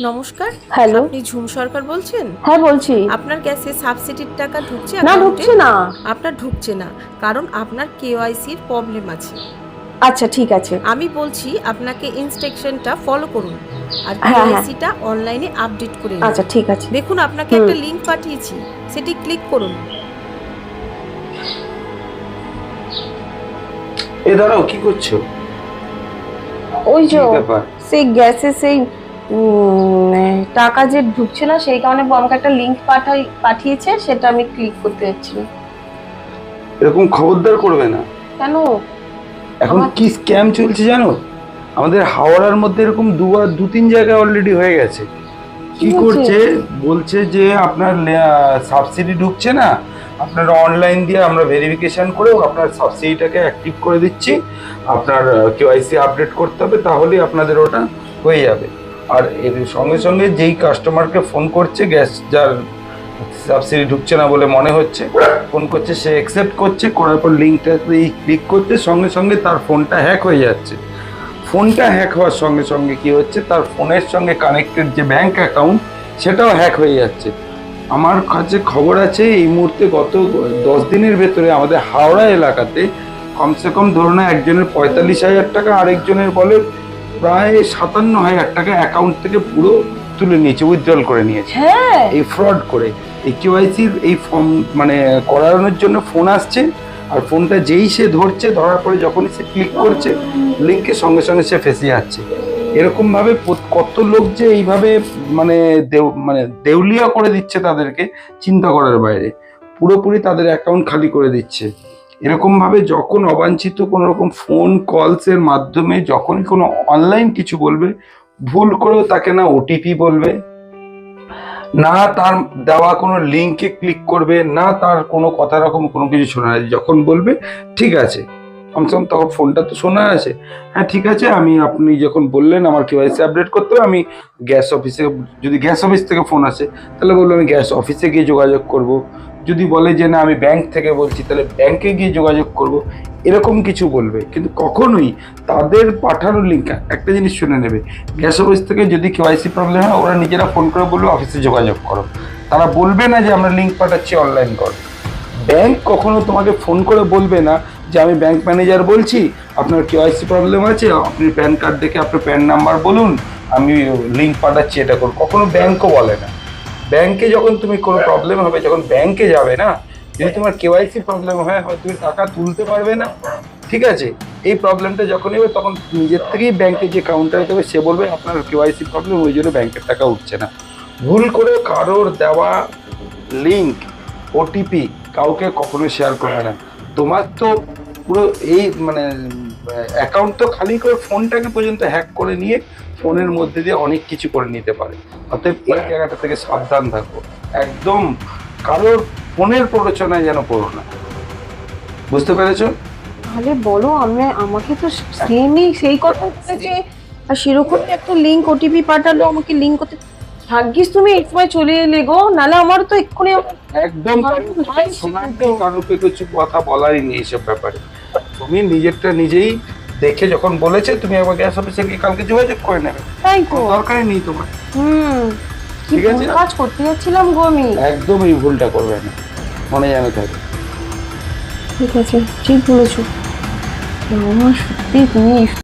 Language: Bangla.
নমস্কার হ্যালো। আপনি ঝুম সরকার বলছেন? হ্যাঁ বলছি। আপনার গ্যাসে সাবসিডির টাকা ঢুকছে না ঢুকছে না। আপনার ঢুকছে না কারণ আপনার কেওয়াইসির প্রবলেম আছে। আচ্ছা ঠিক আছে। আমি বলছি আপনাকে ইনস্ট্রাকশনটা ফলো করুন আর। কেওয়াইসিটা অনলাইনে আপডেট করে নিন। আচ্ছা ঠিক আছে। দেখুন আপনাকে একটা লিংক পাঠিয়েছি সেটি ক্লিক করুন। এ দাঁড়াও কি করছ? ওই যে সেই গ্যাসে সেই টাকা যে ঢুকছে না সেই কারণে আমাকে একটা লিংক পাঠাই পাঠিয়েছে সেটা আমি ক্লিক করতে যাচ্ছি এরকম খবরদার করবে না। কেন? এখন কি স্ক্যাম চলছে জানো? আমাদের হাওড়ার মধ্যে এরকম দুবার দু তিন জায়গায় অলরেডি হয়ে গেছে। কি কি করছে? বলছে যে আপনার সাবসিডি ঢুকছে না আপনারা অনলাইন দিয়ে আমরা ভেরিফিকেশন করে আপনার সাবসিডিটাকে অ্যাক্টিভ করে দিচ্ছি। আপনার কেওয়াইসি আপডেট করতে হবে তাহলেই আপনাদের ওটা হয়ে যাবে। আর এর সঙ্গে সঙ্গে যেই কাস্টমারকে ফোন করছে গ্যাস যার সাবসিডি ঢুকছে না বলে মনে হচ্ছে ফোন করছে, সে অ্যাকসেপ্ট করছে, করার পর লিঙ্কটা ক্লিক করতে সঙ্গে সঙ্গে তার ফোনটা হ্যাক হয়ে যাচ্ছে। ফোনটা হ্যাক হওয়ার সঙ্গে সঙ্গে কি হচ্ছে, তার ফোনের সঙ্গে কানেক্টেড যে ব্যাংক অ্যাকাউন্ট সেটাও হ্যাক হয়ে যাচ্ছে। আমার কাছে খবর আছে, এই মুহূর্তে গত দশ দিনের ভেতরে আমাদের হাওড়া এলাকাতে কমসে কম ধরুন একজনের পঁয়তাল্লিশ হাজার টাকা, আরেকজনের বলে প্রায় সাতান্ন হাজার টাকা অ্যাকাউন্ট থেকে পুরো তুলে নিয়েছে উইথড্রল করে নিয়েছে। হ্যাঁ। এই ফ্রড করে। এই কেওয়াইসির এই ফর্ম মানে করানোর জন্য ফোন আসছে আর ফোনটা যেই সে ধরছে ধরার পরে যখনই সে ক্লিক করছে লিঙ্কের সঙ্গে সঙ্গে সে ফেসে যাচ্ছে। এরকম ভাবে কত লোক যে এইভাবে মানে দেউ মানে দেউলিয়া করে দিচ্ছে তাদেরকে চিন্তা করার বাইরে। পুরোপুরি তাদের অ্যাকাউন্ট খালি করে দিচ্ছে। এরকম ভাবে যখন অবাঞ্ছিত কোনো রকম ফোন কলসের মাধ্যমে যখনই কোনো অনলাইন কিছু বলবে, ভুল করেও তাকে না ওটিপি বলবে, না তার দেওয়া কোনো লিঙ্কে ক্লিক করবে, না তার কোনো কথা রকম কোনো কিছু শোনা যখন বলবে, ঠিক আছে। কমসে কম তখন ফোনটা তো শোনা আছে। হ্যাঁ ঠিক আছে, আমি আপনি যখন বললেন আমার কে কেওয়াইসি আপডেট করতে হবে, আমি গ্যাস অফিসে যদি গ্যাস অফিস থেকে ফোন আসে, তাহলে বলব আমি গ্যাস অফিসে গিয়ে যোগাযোগ করব। যদি বলে যে না, আমি ব্যাংক থেকে বলছি, তাহলে ব্যাংকে গিয়ে যোগাযোগ করব। এরকম কিছু বলবে। কিন্তু কখনোই তাদের পাঠানো লিঙ্ক একটা জিনিস শুনে নেবে। গ্যাস অফিস থেকে যদি কে কেওয়াইসি প্রবলেম হয়, ওরা নিজেরা ফোন করে বলবে অফিসে যোগাযোগ করো। তারা বলবে না যে আমরা লিঙ্ক পাঠাচ্ছি অনলাইন করো। ব্যাংক কখনো তোমাকে ফোন করে বলবে না যে আমি ব্যাংক ম্যানেজার বলছি, আপনার কেওয়াইসি প্রবলেম আছে, আপনি প্যান কার্ড দেখে আপনার প্যান নাম্বার বলুন, আমি লিঙ্ক পাঠাচ্ছি এটা করুন। কখনো ব্যাংকও বলে না। ব্যাংকে যখন তুমি কোনো প্রবলেম হবে, যখন ব্যাংকে যাবে না, যদি তোমার কেওয়াইসি প্রবলেম হয় হয় তুমি টাকা তুলতে পারবে না, ঠিক আছে? এই প্রবলেমটা যখনই হবে তখন নিজের থেকেই ব্যাংকে যে কাউন্টারে দেবে, সে বলবে আপনার কেওয়াইসি প্রবলেম ওই জন্য ব্যাংকের টাকা উঠছে না। ভুল করে কারোর দেওয়া লিঙ্ক ওটিপি কাউকে কখনো শেয়ার করবে না। তোমার তো পুরো এই মানে অ্যাকাউন্ট তো খালি করে ফোনটাকে পর্যন্ত হ্যাক করে নিয়ে ফোনের মধ্যে দিয়ে অনেক কিছু করে নিতে পারে। অতএব এই জায়গাটা থেকে সাবধান থাকো। একদম কারোর ফোনের প্ররোচনায় যেন পড়ো না। বুঝতে পেরেছ? তাহলে বলো আমরা আমাকে তো সেমই সেই কথা আর সেরকম একটা লিংক ওটিপি পাঠালো আমাকে লিংক করতে ভাগ্যিস তুমি এক সময় চলে এলে গো নালে আমার তো এক্ষুনি একদম কারোকে কিছু কথা বলারই নেই এসব ব্যাপারে। তুমি নিজেরটা নিজেই দেখে যখন বলেছে তুমি একবার গ্যাস অফিসে গিয়ে কালকে যোগাযোগ করে নেবে। তাই তো। কোনো দরকারই নেই তোমার। হুম। ঠিক আছে? কাজ করতে যাচ্ছিলাম গো আমি। একদম এই ভুলটা করবে না। মনে জানে থাকে। ঠিক আছে ঠিক বলেছ। সত্যি তুমি